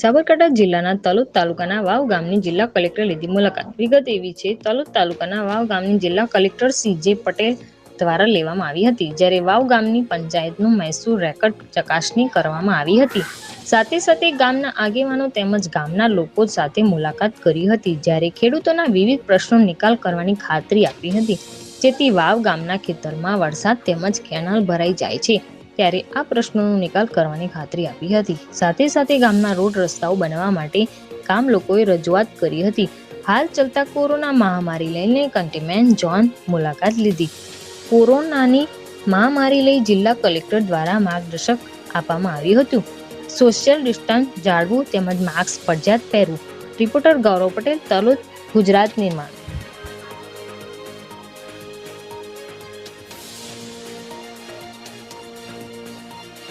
સાબરકાંઠા જિલ્લાના તલોદ તાલુકાના વાવ ગામની જિલ્લા કલેક્ટર લીધી મુલાકાત. વિગત એવી છે, તલોદ તાલુકાના વાવ ગામની જિલ્લા કલેક્ટર સી જે પટેલ દ્વારા લેવામાં આવી હતી, જ્યારે વાવ ગામની પંચાયતનું મહેસૂલ રેકર્ડ ચકાસણી કરવામાં આવી હતી. સાથે સાથે ગામના આગેવાનો તેમજ ગામના લોકો સાથે મુલાકાત કરી હતી, જ્યારે ખેડૂતોના વિવિધ પ્રશ્નો નિકાલ કરવાની ખાતરી આપી હતી. જેથી વાવ ગામના ખેતરમાં વરસાદ તેમજ કેનાલ ભરાઈ જાય છે. ત્યારે આ પ્રશ્નોનો નિકાલ કરવાની ખાતરી આપી હતી. સાથે સાથે ગામના રોડ રસ્તાઓ બનાવવા માટે ગામ લોકોએ રજૂઆત કરી હતી. હાલ ચલતા કોરોના મહામારી લઈને કન્ટેનમેન્ટ ઝોન મુલાકાત લીધી. કોરોનાની મહામારી લઈ જિલ્લા કલેક્ટર દ્વારા માર્ગદર્શક આપવામાં આવ્યું હતું. સોશિયલ ડિસ્ટન્સ જાળવવું તેમજ માસ્ક ફરજિયાત પહેરવું. રિપોર્ટર ગૌરવ પટેલ, તલોદ, ગુજરાત નિર્માણ.